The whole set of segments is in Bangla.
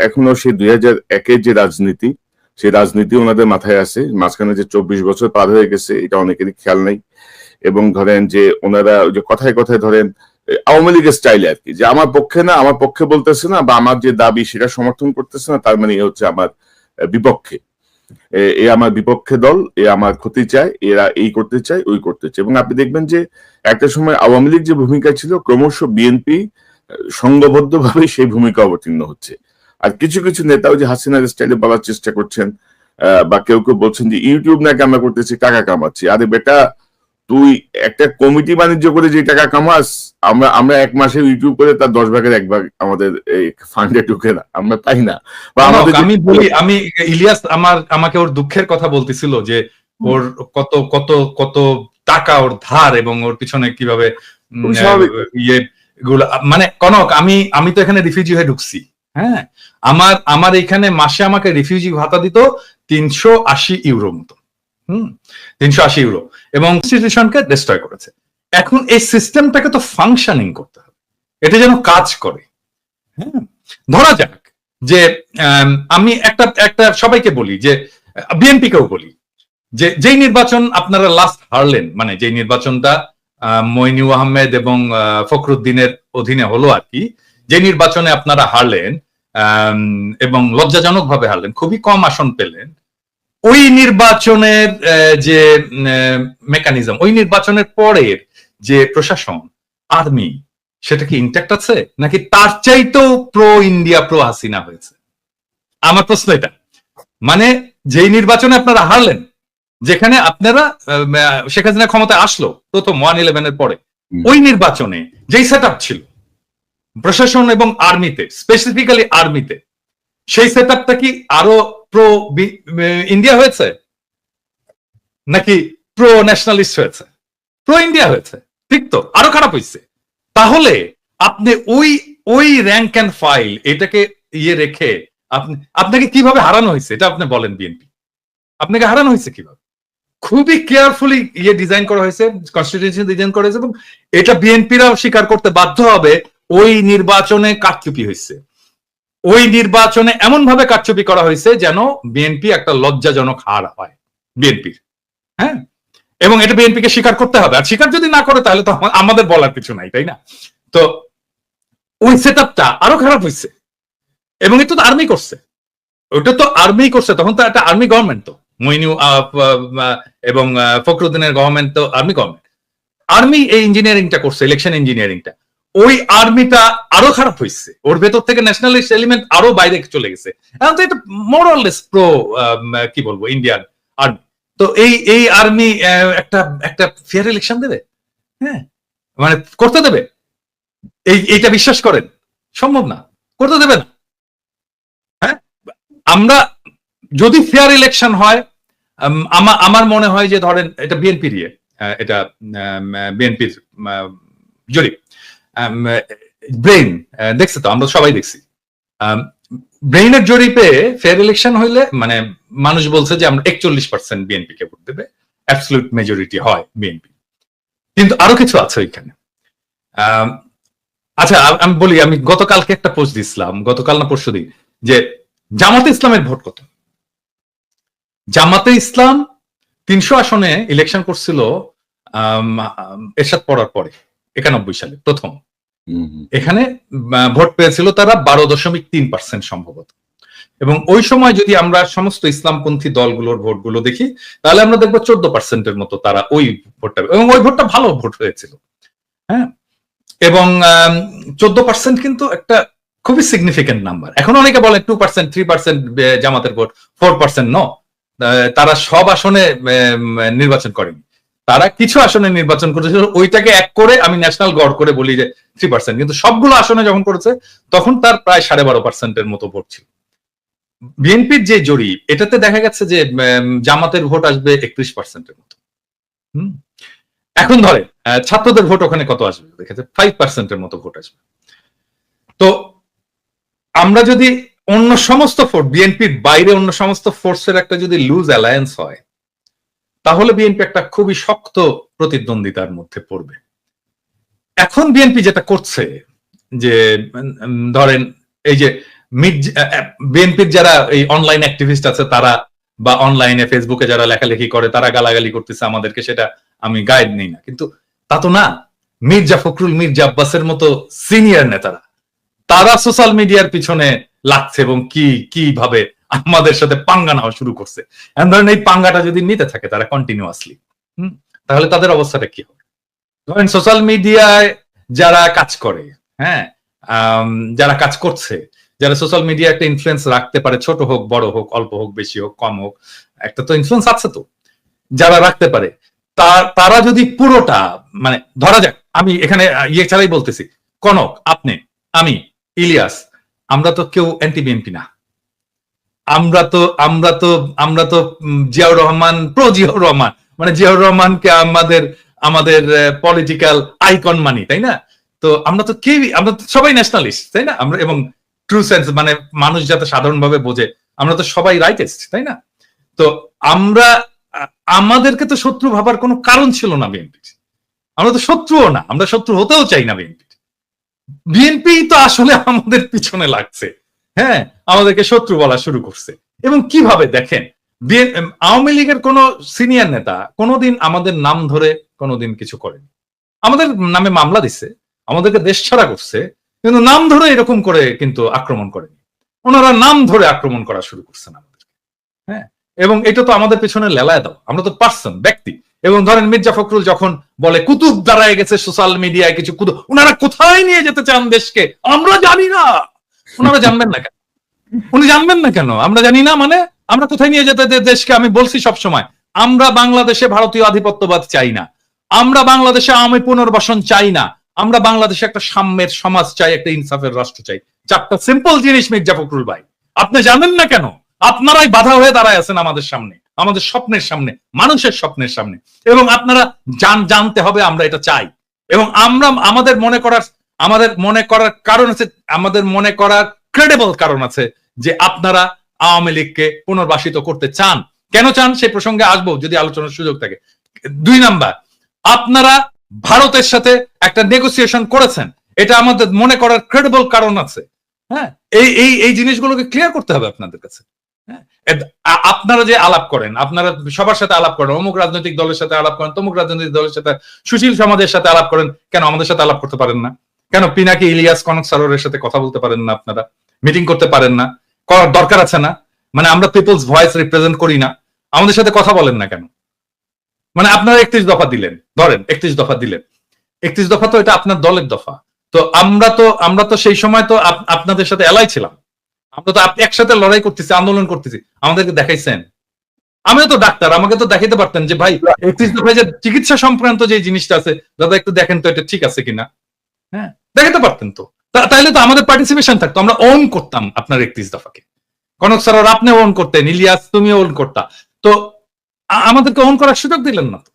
এখনও সেই দুই হাজার একের যে রাজনীতি, সেই রাজনীতি ওনাদের মাথায় আছে। মাঝখানে যে চব্বিশ বছর পার হয়ে গেছে, এটা অনেকেরই খেয়াল নেই। এবং ধরেন যে ওনারা যে কথায় কথায় ধরেন আওয়ামী লীগের স্টাইলে আর কি। যে আমার পক্ষে না, আমার পক্ষে বলতেছে না, বা আমার যে দাবি সেটা সমর্থন করতেছে না, তার মানে এ হচ্ছে আমার বিপক্ষে। এ- আমার বিপক্ষে দল, এ আমার ক্ষতি চায়, এরা এই করতে চায়, ওই করতে চায়। এবং আপনি দেখবেন যে একটা সময় আওয়ামী লীগ যে ভূমিকা ছিল, ক্রমশ বিএনপি সংঘবদ্ধ ভাবে সেই ভূমিকা অবতীর্ণ হচ্ছে। আর কিছু কিছু নেতাও যে হাসিনার স্টাইলে বলার চেষ্টা করছেন বা কেউ কেউ বলছেন যে ইউটিউব নাকি আমরা করতেছি টাকা কামাচ্ছি। আরে বেটা তুই একটা কমিটি বাণিজ্য করে যে টাকা কামাস আমরা আমরা এক মাসে ইউটিউব করে তার দশ ভাগের এক ভাগ আমাদের এই ফান্ডে ঢুকে না আমরা পাই না। বা আমাদের আমি বলি আমি ইলিয়াস আমার আমাকে ওর দুঃখের কথা বলতেছিল যে ওর কত কত কত টাকা ওর ধার এবং ওর পিছনে কীভাবে। ইয়ে গুলো মানে কনক আমি আমি তো এখানে রিফিউজি হয়ে ঢুকছি হ্যাঁ? আমার আমার এখানে মাসে আমাকে রিফিউজি ভাতা দিত তিনশো আশি ইউরো মতো। হুম? তিনশো আশি ইউরো। এবং ইনস্টিটিউশনকে ডিস্ট্রয় করেছে। এখন এই সিস্টেমটাকে তো ফাংশনিং করতে হবে। এটা যেন কাজ করে। হ্যাঁ ধরা যাক যে আম, একটা একটা সবাইকে বলি যে বিএনপি কেও বলি যে যেই নির্বাচন আপনারা লাস্ট হারলেন মানে যেই নির্বাচনটা মইনু আহমেদ এবং ফখরুদ্দিনের অধীনে হলো আর কি যে নির্বাচনে আপনারা হারলেন এবং লজ্জাজনক ভাবে হারলেন খুবই কম আসন পেলেন। ওই নির্বাচনের যে মেকানিজম ওই নির্বাচনের পরের যে প্রশাসন আর্মি সেটা কি ইন্ট্যাক্ট আছে? নাকি তার চাইতেও প্রো ইন্ডিয়া প্রো হাসিনা হয়েছে? আমার প্রশ্ন এটা। মানে যেই নির্বাচনে আপনারা হারলেন যেখানে আপনারা শেখ হাসিনা ক্ষমতায় আসলো প্রথম ওয়ান ইলেভেনের পরে ওই নির্বাচনে যেই সেট ছিল প্রশাসন এবং আর্মিতে স্পেসিফিক্যালি আর্মিতে, সেই সেট আপটা কি আরও প্রো ইন্ডিয়া হয়েছে? নাকি প্রো ন্যাশনালিস্ট হয়েছে? প্রো ইন্ডিয়া হয়েছে, ঠিক তো? আরও খারাপ হয়েছে তাহলে আপনি ওই ওই র্যাঙ্ক অ্যান্ড ফাইল এটাকে ইয়ে রেখে আপনি, আপনাকে কীভাবে হারানো হয়েছে এটা আপনি বলেন বিএনপি আপনাকে হারানো হয়েছে কীভাবে? খুবই কেয়ারফুলি ইয়ে ডিজাইন করা হয়েছে কনস্টিটিউশন ডিজাইন করা হয়েছে এবং এটা বিএনপিরাও স্বীকার করতে বাধ্য হবে ওই নির্বাচনে কারচুপি হয়েছে। ওই নির্বাচনে এমন ভাবে কারচুপি করা হয়েছে যেন বিএনপি একটা লজ্জাজনক হার হয় বিএনপির হ্যাঁ? এবং এটা বিএনপিকে স্বীকার করতে হবে। আর স্বীকার যদি না করে, তাহলে তো আমাদের বলার কিছু নাই, তাই না? তো ওই সেট আপটা আরও খারাপ হয়েছে। এবং এটা তো আর্মি করছে। ওটা তো আর্মি করছে। তখন তো একটা আর্মি গভর্নমেন্ট তো। মইনু এবং ফখরুদ্দিনের গভর্নমেন্ট তো আর্মি গভর্নমেন্ট আর্মি এই ইঞ্জিনিয়ারিংটা করছে ইলেকশন ইঞ্জিনিয়ারিংটা ওই আর্মিটা আরও খারাপ হয়েছে ওর ভেতর থেকে ন্যাশনালিস্ট এলিমেন্ট আরও বাইরে চলে গেছে। এখন তো এটা মোরলেস প্রো কি বলব ইন্ডিয়ান আর্মি তো এই এই আর্মি একটা একটা ফেয়ার ইলেকশন দেবে? হ্যাঁ। মানে করতে দেবে? এই এইটা বিশ্বাস করেন? সম্ভব না। করতে দেবে না। হ্যাঁ? আমরা যদি ফেয়ার ইলেকশন হয় আমার মনে হয় যে ধরেন এটা বিএনপির ইয়ে আহ, এটা বিএনপির জরিপ। ব্রেইন দেখছে তো, আমরা সবাই দেখছি। ব্রেইনের জরিপে ফেয়ার ইলেকশন হইলে মানে মানুষ বলছে যে আমরা একচল্লিশ পার্সেন্ট বিএনপি কে ভোট দেবে অ্যাবসলুট মেজরিটি হয় বিএনপি কিন্তু আরও কিছু আছে ওইখানে। আচ্ছা আমি বলি, আমি গতকালকে একটা পোস্ট দিছিলাম, গতকাল না পরশু দিন, যে জামাতে ইসলামের ভোট কত? জামাতে ইসলাম তিনশো আসনে ইলেকশন করছিল এরশাদ পড়ার পরে, একানব্বই সালে, প্রথম। এখানে ভোট পেয়েছিল তারা বারো দশমিক তিন পার্সেন্ট সম্ভবত। এবং ওই সময় যদি আমরা সমস্ত ইসলামপন্থী দলগুলোর ভোটগুলো দেখি, তাহলে আমরা দেখব চোদ্দ পার্সেন্টের মতো তারা ওই ভোটটা, এবং ওই ভোটটা ভালো ভোট হয়েছিল। হ্যাঁ? এবং চোদ্দ পার্সেন্ট কিন্তু একটা খুবই সিগনিফিকেন্ট নাম্বার এখন অনেকে বলে টু পার্সেন্ট থ্রি পার্সেন্ট জামাতের ভোট ফোর পার্সেন্ট ন তারা সব আসনে নির্বাচন করেনি। তারা কিছু আসনে নির্বাচন করেছিল ওইটাকে এক করে আমি ন্যাশনাল গড় করে বলি যে থ্রি পার্সেন্ট কিন্তু সবগুলো আসনে যখন করেছে, তখন তার প্রায় সাড়ে বারো পার্সেন্টের মতো ভোট ছিল। বিএনপির যে জরিপ এটাতে দেখা গেছে যে জামাতের ভোট আসবে একত্রিশ পার্সেন্টের মতো। এখন ধরে ছাত্রদের ভোট ওখানে কত আসবে? দেখেছে ফাইভ পার্সেন্টের মতো ভোট আসবে। তো আমরা যদি অন্য সমস্ত ফোর্স বিএনপির বাইরে অন্য সমস্ত ফোর্সের একটা যদি লুজ অ্যালায়েন্স হয় তাহলে বিএনপি একটা খুবই শক্ত প্রতিদ্বন্দ্বিতার মধ্যে পড়বে। এখন বিএনপি যেটা করছে যে ধরেন এই যে বিএনপির যারা এই অনলাইন অ্যাক্টিভিস্ট আছে, তারা বা অনলাইনে ফেসবুকে যারা লেখালেখি করে, তারা গালাগালি করতেছে আমাদেরকে, সেটা আমি গাইড নেই না। কিন্তু তা তো না, মির্জা ফখরুল, মির্জা আব্বাসের মতো সিনিয়র নেতারা, তারা সোশ্যাল মিডিয়ার পিছনে লাগছে এবং কি, কীভাবে আমাদের সাথে পাঙ্গা নেওয়া শুরু করছে। এমন ধরেন এই পাঙ্গাটা যদি নিতে থাকে তারা কন্টিনিউয়াসলি তাহলে তাদের অবস্থাটা কি হবে? ধরেন সোশ্যাল মিডিয়ায় যারা কাজ করে হ্যাঁ যারা কাজ করছে, যারা সোশ্যাল মিডিয়া একটা ইনফ্লুয়েন্স রাখতে পারে, ছোট হোক, বড় হোক, অল্প হোক, বেশি হোক, কম হোক, একটা তো ইনফ্লুয়েন্স আছে তো। যারা রাখতে পারে, তারা যদি পুরোটা মানে ধরা যাক, আমি এখানে ইয়ে ছাড়াই বলতেছি, কনক, আপনি, আমি, ইলিয়াস, আমরা তো কেউ অ্যান্টি বিএনপি না। আমরা তো আমরা তো আমরা তো জিয়াউর রহমান প্রো জিয়াউর রহমান। মানে জিয়াউর রহমানকে আমাদের আমাদের পলিটিক্যাল আইকন মানি, তাই না? তো আমরা তো কেউই, আমরা তো সবাই ন্যাশনালিস্ট তাই না? আমরা, এবং ট্রু সেন্স মানে মানুষ যাতে সাধারণভাবে বোঝে, আমরা তো সবাই রাইটেস্ট তাই না? তো আমরা আমাদেরকে তো শত্রু ভাবার কোনো কারণ ছিল না বিএনপি আমরা তো শত্রুও না, আমরা শত্রু হতেও চাই না বিএনপি বিএনপি তো আসলে আমাদের পিছনে লাগছে। হ্যাঁ আমাদেরকে শত্রু বলা শুরু করছে। এবং কীভাবে দেখেন আওয়ামী লীগের কোন সিনিয়র নেতা কোনোদিন আমাদের নাম ধরে কোনোদিন কিছু করেনি। আমাদের নামে মামলা দিচ্ছে আমাদেরকে দেশ ছাড়া করছে, কিন্তু নাম ধরে এরকম করে কিন্তু আক্রমণ করেনি। ওনারা নাম ধরে আক্রমণ করা শুরু করছেন আমাদের হ্যাঁ এবং এটা তো আমাদের পেছনে লেলায় দাও আমরা তো পার্সন ব্যক্তি। এবং ধরেন মির্জা ফখরুল যখন বলে, কুতুব দাঁড়ায় গেছে সোশ্যাল মিডিয়ায় কিছু কুতুব ওনারা কোথায় নিয়ে যেতে চান দেশকে? আমরা জানি না। ওনারা জানবেন না কেন? উনি জানবেন না কেন? আমরা জানি না মানে আমরা কোথায় নিয়ে যেতে দেশকে আমি বলছি সব সময় আমরা বাংলাদেশে ভারতীয় আধিপত্যবাদ চাই না। আমরা বাংলাদেশে আওয়ামী পুনর্বাসন চাই না। আমরা বাংলাদেশে একটা সাম্যের সমাজ চাই, একটা ইনসাফের রাষ্ট্র চাই। চারটা সিম্পল জিনিস মির্জা ফখরুল ভাই। আপনি জানেন না কেন? আপনারাই বাধা হয়ে দাঁড়ায় আছেন আমাদের সামনে, আমাদের স্বপ্নের সামনে, মানুষের স্বপ্নের সামনে। এবং আপনারা জান জানতে হবে আমরা এটা চাই। এবং আমরা আমাদের মনে করার আমাদের মনে করার কারণ আছে, আমাদের মনে করার ক্রেডেবল কারণ আছে যে আপনারা আওয়ামী লীগকে পুনর্বাসিত করতে চান। কেন চান? সেই প্রসঙ্গে আসব যদি আলোচনার সুযোগ থাকে। দুই নাম্বার, আপনারা ভারতের সাথে একটা নেগোসিয়েশন করেছেন। এটা আমাদের মনে করার ক্রেডেবল কারণ আছে। হ্যাঁ? এই এই এই জিনিসগুলোকে ক্লিয়ার করতে হবে আপনাদের কাছে। হ্যাঁ? আপনারা যে আলাপ করেন, আপনারা সবার সাথে আলাপ করেন, অমুক রাজনৈতিক দলের সাথে আলাপ করেন, তমুক রাজনৈতিক দলের সাথে সুশীল সমাজের সাথে আলাপ করেন, কেন আমাদের সাথে আলাপ করতে পারেন না? কেন পিনাকি ইলিয়াস কনক সারোরের সাথে কথা বলতে পারেন না আপনারা? মিটিং করতে পারেন না। করার দরকার আছে না? মানে আমরা পিপলস ভয়েস রিপ্রেজেন্ট করি না। আমাদের সাথে কথা বলেন না কেন? মানে আপনারা একত্রিশ দফা দিলেন। ধরেন, একত্রিশ দফা দিলেন। একত্রিশ দফা তো এটা আপনার দলের দফা। তো আমরা তো আমরা তো সেই সময় তো আপনাদের সাথে এলাই ছিলাম। আমরা তো একসাথে লড়াই করতেছি, আন্দোলন করতেছি। আমাদেরকে দেখাইছেন। আমিও তো ডাক্তার, আমাকে তো দেখাইতে পারতেন যে ভাই, একত্রিশ দফায় যে চিকিৎসা সংক্রান্ত যে জিনিসটা আছে, দাদা একটু দেখেন তো এটা ঠিক আছে কিনা? হ্যাঁ দেখাতে পারতেন তো। তাহলে তো আমাদের পার্টিসিপেশন থাকতো। আমরা ওন করতাম আপনার একত্রিশ দফাকে। কনক স্যার আপনি ওন করতেন ইলিয়াস তুমি ওন করতা। তো আমাদেরকে ওন করার সুযোগ দিলেন না তো।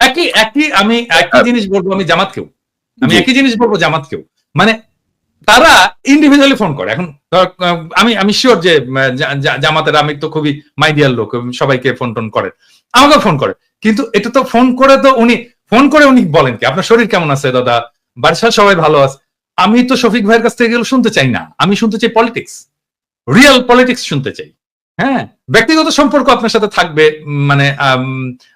একই একই আমি একই জিনিস বলব আমি জামাতকেও। আমি একই জিনিস বলব জামাতকেও। মানে তারা ইন্ডিভিজুয়ালি ফোন করে। এখন ধর, আমি আমি শিওর যে জামাতের আমি তো খুবই মাইডিয়াল লোক সবাইকে ফোন টোন করে আমাকে ফোন করে। কিন্তু এটা তো ফোন করে তো উনি ফোন করে উনি বলেন কি আপনার শরীর কেমন আছে দাদা? বাড়ির সবাই ভালো আছে। আমি তো শফিক ভাইয়ের কাছ থেকে এগুলো শুনতে চাই না। আমি শুনতে চাই পলিটিক্স রিয়েল পলিটিক্স শুনতে চাই। হ্যাঁ? ব্যক্তিগত সম্পর্ক আপনার সাথে থাকবে মানে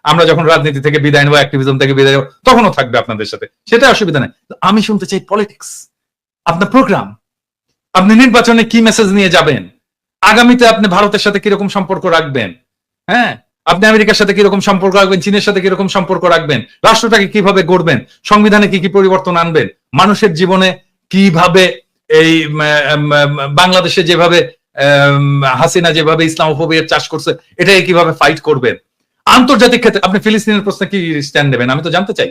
আমরা যখন রাজনীতি থেকে বিদায় নেব অ্যাক্টিভিজম থেকে বিদায় নেব, তখনও থাকবে আপনাদের সাথে। সেটা অসুবিধা নেই। আমি শুনতে চাই পলিটিক্স আপনার প্রোগ্রাম আপনি নির্বাচনে কি মেসেজ নিয়ে যাবেন? আগামীতে আপনি ভারতের সাথে কীরকম সম্পর্ক রাখবেন? হ্যাঁ? আপনি আমেরিকার সাথে কীরকম সম্পর্ক রাখবেন? চীনের সাথে কীরকম সম্পর্ক রাখবেন? রাষ্ট্রটাকে কীভাবে গড়বেন? সংবিধানে কি কি পরিবর্তন আনবেন? মানুষের জীবনে কীভাবে এই বাংলাদেশে যেভাবে হাসিনা যেভাবে ইসলামোফোবিয়ার চাষ করছে, এটাকে কীভাবে ফাইট করবেন? আন্তর্জাতিক ক্ষেত্রে আপনি ফিলিস্তিনের প্রশ্নে কি স্ট্যান্ড নেবেন? আমি তো জানতে চাই।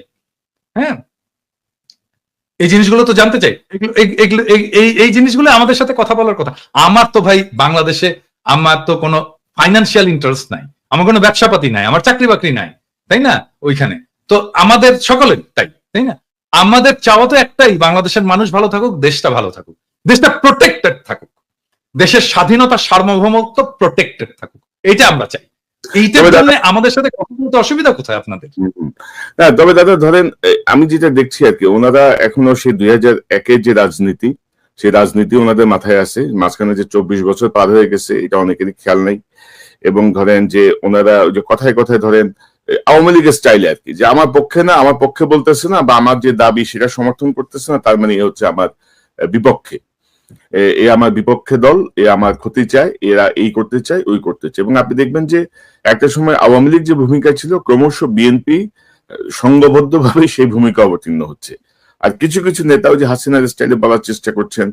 হ্যাঁ? এই জিনিসগুলো তো জানতে চাই। এই এই জিনিসগুলো আমাদের সাথে কথা বলার কথা। আমার তো ভাই বাংলাদেশে আমার তো কোনো ফাইন্যান্সিয়াল ইন্টারেস্ট নাই। আমার কোনো ব্যবসাপাতি নাই আমার চাকরি বাকরি নাই তাই না? ওইখানে। তো আমাদের সকলের তাই তাই না? আমাদের চাওয়া তো একটাই বাংলাদেশের মানুষ ভালো থাকুক দেশটা ভালো থাকুক। দেশটা প্রোটেক্টেড থাকুক। দেশের স্বাধীনতা সার্বভৌমত্ব প্রোটেক্টেড থাকুক। এটা আমরা চাই। এইটার জন্য আমাদের সাথে কথা অসুবিধা কোথায় আপনাদের। না তবে দাদা ধরেন আমি যেটা দেখছি আর কি ওনারা এখনও সেই দুই হাজার একের যে রাজনীতি সেই রাজনীতি ওনাদের মাথায় আছে মাঝখানে যে চব্বিশ বছর পার হয়ে গেছে এটা অনেকেরই খেয়াল নাই। এবং ধরেন যে ওনারা যে কথায় কথায় ধরেন আওয়ামী লীগের স্টাইলে আর কি যে আমার পক্ষে না, আমার পক্ষে বলতেছে না, বা আমার যে দাবি সেটা সমর্থন করতেছে না, তার মানে হচ্ছে আমার বিপক্ষে। এ- আমার বিপক্ষে দল, এ আমার ক্ষতি চায়, এরা এই করতে চায়, ওই করতে চায়। এবং আপনি দেখবেন যে একটা সময় আওয়ামী লীগ যে ভূমিকা ছিল, ক্রমশ বিএনপি সংঘবদ্ধ ভাবে সেই ভূমিকা অবতীর্ণ হচ্ছে। আর কিছু কিছু নেতাও যে হাসিনার স্টাইলে বলার চেষ্টা করছেন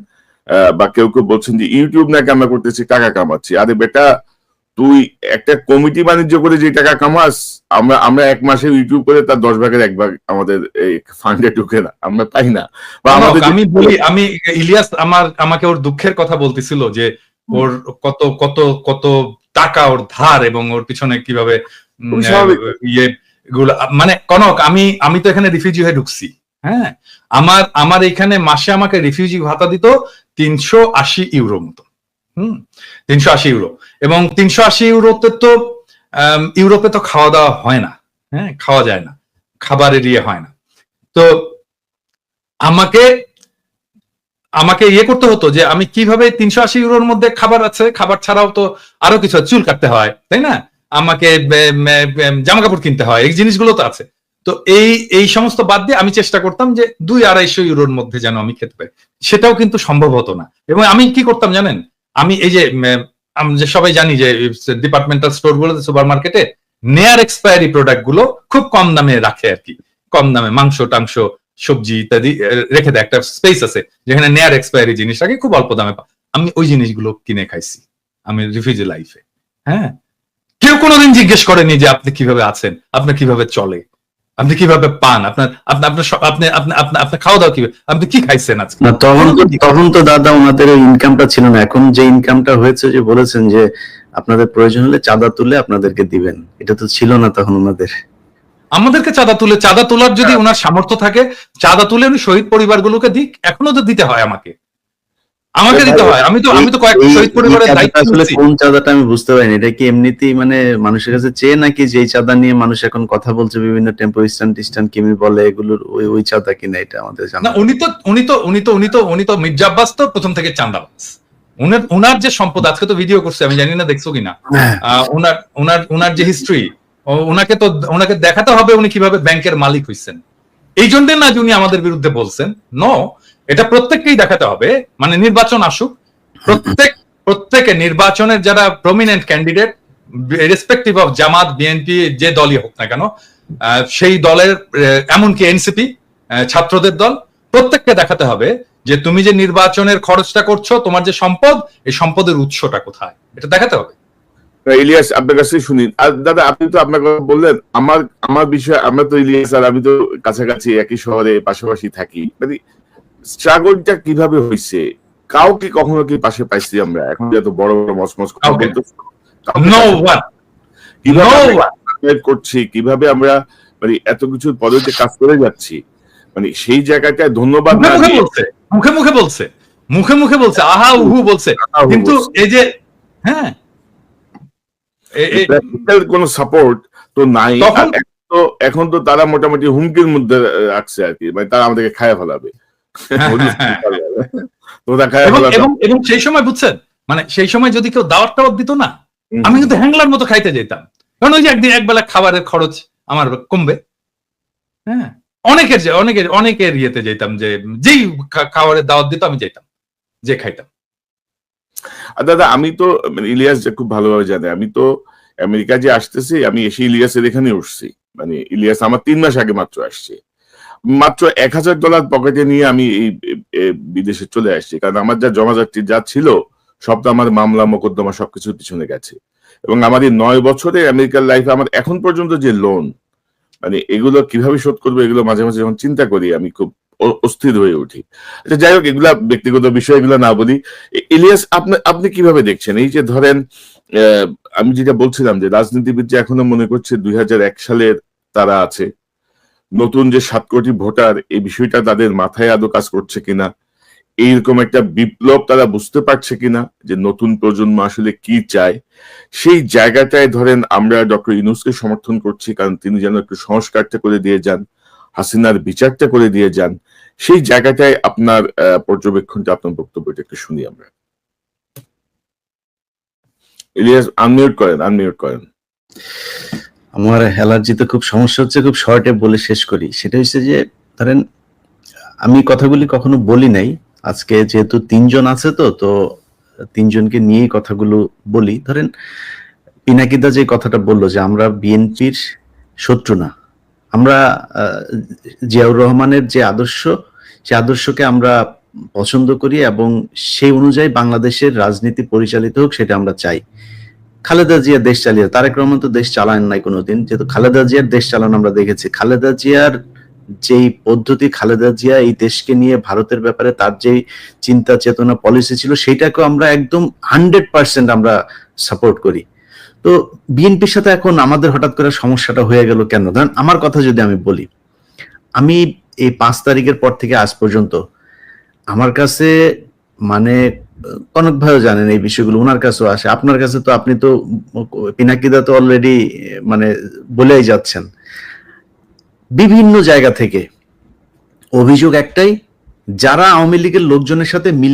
বা কেউ কেউ বলছেন যে, ইউটিউব নাকি আমরা করতেছি, টাকা কামাচ্ছি। আরে বেটা তুই একটা কমিটি বাণিজ্য করে যে টাকা কামাস আমরা আমরা এক মাসে ইউটিউব করে তার দশ ভাগের এক ভাগ আমাদের এই ফান্ডে ঢুকে না আমরা পাই না। বা আমাদের আমি বলি আমি ইলিয়াস আমার আমাকে ওর দুঃখের কথা বলতেছিল যে ওর কত কত কত টাকা ওর ধার এবং ওর পিছনে কীভাবে। ইয়ে গুলো মানে কনক আমি আমি তো এখানে রিফিউজি হয়ে ঢুকছি হ্যাঁ? আমার আমার এখানে মাসে আমাকে রিফিউজি ভাতা দিত তিনশো আশি ইউরো মতো। হুম, তিনশো আশি ইউরো। এবং তিনশো আশি ইউরোতে তো ইউরোপে তো খাওয়া দাওয়া হয় না। হ্যাঁ খাওয়া যায় না। খাবারের ইয়ে হয় না। তো আমাকে আমাকে ইয়ে করতে হতো যে আমি কীভাবে তিনশো আশি ইউরোর মধ্যে খাবার আছে, খাবার ছাড়াও তো আরও কিছু চুল কাটতে হয়, তাই না? আমাকে জামা কাপড় কিনতে হয়, এই জিনিসগুলো তো আছে। তো এই এই সমস্ত বাদ দিয়ে আমি চেষ্টা করতাম যে দুই আড়াইশো ইউরোর মধ্যে যেন আমি খেতে পারি। সেটাও কিন্তু সম্ভব হতো না। এবং আমি কি করতাম জানেন? আমি এই যে যে সবাই জানি যে ডিপার্টমেন্টাল স্টোর গুলোতে সুপার মার্কেটে নেয়ার এক্সপায়ারি প্রোডাক্টগুলো খুব কম দামে রাখে আর কি। কম দামে মাংস, টাংস, সবজি ইত্যাদি রেখে দেয়। একটা স্পেস আছে যেখানে নেয়ার এক্সপায়ারি জিনিস রাখে, খুব অল্প দামে আমি ওই জিনিসগুলো কিনে খাইছি, আমি রিফিউজি লাইফে হ্যাঁ? কেউ কোনোদিন জিজ্ঞেস করেনি যে আপনি কীভাবে আছেন, আপনি কীভাবে চলে? আপনি কীভাবে পান? আপনার আপনার আপনি আপনি আপনি আপনার খাওয়া দাওয়া কীভাবে? আপনি কি খাইছেন আজকে? না তখন তো তখন তো দাদা ওনাদের ইনকামটা ছিল না। এখন যে ইনকামটা হয়েছে যে বলেছেন যে আপনাদের প্রয়োজন হলে চাঁদা তুলে আপনাদেরকে দিবেন। এটা তো ছিল না তখন ওনাদের। আমাদেরকে চাঁদা তুলে চাঁদা তোলার যদি ওনার সামর্থ্য থাকে চাঁদা তুলে উনি শহীদ পরিবারগুলোকে দিক। এখনও তো দিতে হয় আমাকে। আমাকে দিতে হয়। আমি তো আমি তো কয়েক শহীদ পরিবারের দায়িত্ব আসলে কোন চাঁদাটা আমি বুঝতে পারিনি। এটা কি এমনিতেই মানে মানুষের কাছে চেয়ে নাকি যে চাঁদা নিয়ে মানুষ এখন কথা বলছে বিভিন্ন টেম্পো স্ট্যান্ড টিস্ট্যান্ড কিমি বলে এগুলোর ওই ওই চাঁদা কিনা এটা আমাদের জানা উনি তো উনি তো উনি তো উনি তো উনি তো মির্জা আব্বাস তো প্রথম থেকে চান্দাবাজ উনার উনার যে সম্পদ আজকে তো ভিডিও করছে আমি জানি না দেখছ কিনা। হ্যাঁ, উনার উনার উনার যে হিস্ট্রি ওনাকে তো ওনাকে দেখাতে হবে উনি কীভাবে ব্যাংকের মালিক হইছেন। এই জন্য না যে উনি আমাদের বিরুদ্ধে বলছেন নো এটা প্রত্যেককেই দেখাতে হবে মানে নির্বাচন আসুক, প্রত্যেক, প্রত্যেকে নির্বাচনের যারা prominent candidate respective of Jamaat, BNP, যে দলই হোক না কেন সেই দলের এমনকি এনসিপি ছাত্রদের দল, প্রত্যেককে দেখাতে হবে যে তুমি যে নির্বাচনের খরচটা করছ, তোমার যে সম্পদ, এই সম্পদের উৎসটা কোথায়? এটা দেখাতে হবে। ইলিয়াস আপনার কাছে শুনি। আর দাদা আপনি তো আপনার কথা বললেন আমার আমার বিষয় আমরা তো ইলিয়াস আর আমি তো কাছাকাছি একই শহরে পাশাপাশি থাকি। মানে স্ট্রাগলটা কীভাবে হয়েছে কাউকে কখনো কি পাশে পাইছি আমরা? এখন যত বড় বড় মসমস করছি? কীভাবে আমরা মানে এত কিছু পদ্ধতি কাজ করে যাচ্ছি? মানে সেই জায়গাটায় ধন্যবাদ মুখে না মুখে বলছে মুখে মুখে বলছে মুখে মুখে বলছে আহা উহু বলছে। কিন্তু এই যে হ্যাঁ কোনো সাপোর্ট তো নাই। এখন তো এখন তো তারা মোটামুটি হুমকির মধ্যে রাখছে আর কি। মানে তারা আমাদেরকে খায় ফেলাবে। এবং সেই সময় বুঝছেন? মানে সেই সময় যদি কেউ দাওয়াত টাওয়াত দিত না আমি কিন্তু হ্যাংলার মতো খাইতে যেতাম। কারণ ওই যে একদিন একবেলা খাবারের খরচ আমার কমবে। হ্যাঁ? অনেকের যে অনেকের অনেকের ইয়েতে যেতাম যে যেই খাবারের দাওয়াত দিত আমি যেতাম যে খাইতাম। আর দাদা, আমি তো মানে ইলিয়াস যে খুব ভালোভাবে জানে, আমি তো আমেরিকা যে আসতেছি, আমি এসে ইলিয়াসের এখানে উঠছি। মানে ইলিয়াস আমার তিন মাস আগে মাত্র আসছে। মাত্র এক হাজার ডলার পকেটে নিয়ে আমি এই বিদেশে চলে আসছি। কারণ আমার যা জমাজাতি যা ছিল, সব তো আমার মামলা, মোকদ্দমা সবকিছুর পিছনে গেছে। এবং আমার এই নয় বছরে আমেরিকার লাইফে আমার এখন পর্যন্ত যে লোন মানে এগুলো কীভাবে শোধ করব, এগুলো মাঝে মাঝে যখন চিন্তা করি, আমি খুব অস্থির হয়ে উঠি। আচ্ছা যাই হোক, এগুলা ব্যক্তিগত বিষয়, এগুলো না বলি। ইলিয়াস, আপনি আপনি কীভাবে দেখছেন? এই যে ধরেন আমি যেটা বলছিলাম যে রাজনীতিবিদ যে এখনও মনে করছে দুই সালের তারা আছে, নতুন যে সাত কোটি ভোটার, এই বিষয়টা তাদের মাথায় আদৌ কাজ করছে কিনা? এইরকম একটা বিপ্লব তারা বুঝতে পারছে কিনা? যে নতুন প্রজন্ম আসলে কি চায়? সেই জায়গাটায় ধরেন আমরা ডক্টর ইনুসকে সমর্থন করছি, কারণ তিনি যেন একটু সংস্কারটা করে দিয়ে যান। হাসিনার বিচারটা করে দিয়ে যান, সেই জায়গাটায় আপনার পর্যবেক্ষণটা, আপনার বক্তব্যটা একটু শুনি আমরা। ইলিয়াস আনমিউট করেন আনমিউট করেন। আমার অ্যালার্জিতে খুব সমস্যা হচ্ছে, খুব শর্টে বলে শেষ করি। সেটা হচ্ছে যে, ধরেন, আমি কথাগুলি কখনো বলি নাই। আজকে যেহেতু তিনজন আছে তো তো তিনজনকে নিয়েই কথাগুলো বলি। ধরেন, পিনাকিদা যে কথাটা বলল যে, আমরা বিএনপির শত্রু না আমরা জিয়াউর রহমানের যে আদর্শ, সে আদর্শকে আমরা পছন্দ করি এবং সেই অনুযায়ী বাংলাদেশের রাজনীতি পরিচালিত হোক সেটা আমরা চাই। খালেদা জিয়া দেশ চালিয়ে, তারেক রহমান তো দেশ চালান নাই কোনোদিন। যেহেতু খালেদা জিয়ার দেশ চালানো আমরা দেখেছি, খালেদা জিয়ার যেই পদ্ধতি, খালেদা জিয়া এই দেশকে নিয়ে ভারতের ব্যাপারে তার যেই চিন্তা, চেতনা পলিসি ছিল, সেটাকেও আমরা একদম হান্ড্রেড পার্সেন্ট আমরা সাপোর্ট করি। তো বিএনপির সাথে এখন আমাদের হঠাৎ করে সমস্যাটা হয়ে গেল কেন? ধরেন আমার কথা যদি আমি বলি, আমি এই পাঁচ তারিখের পর থেকে আজ পর্যন্ত আমার কাছে মানে কনক ভাইও জানেন এই বিষয়গুলো ওনার কাছেও আসে। আপনার কাছে তো আপনি তো পিনাকিদা তো অলরেডি মানে বলেই যাচ্ছেন। বিভিন্ন জায়গা থেকে অভিযোগ একটাই, যারা আওয়ামী লীগের লোকজনের সাথে মিলে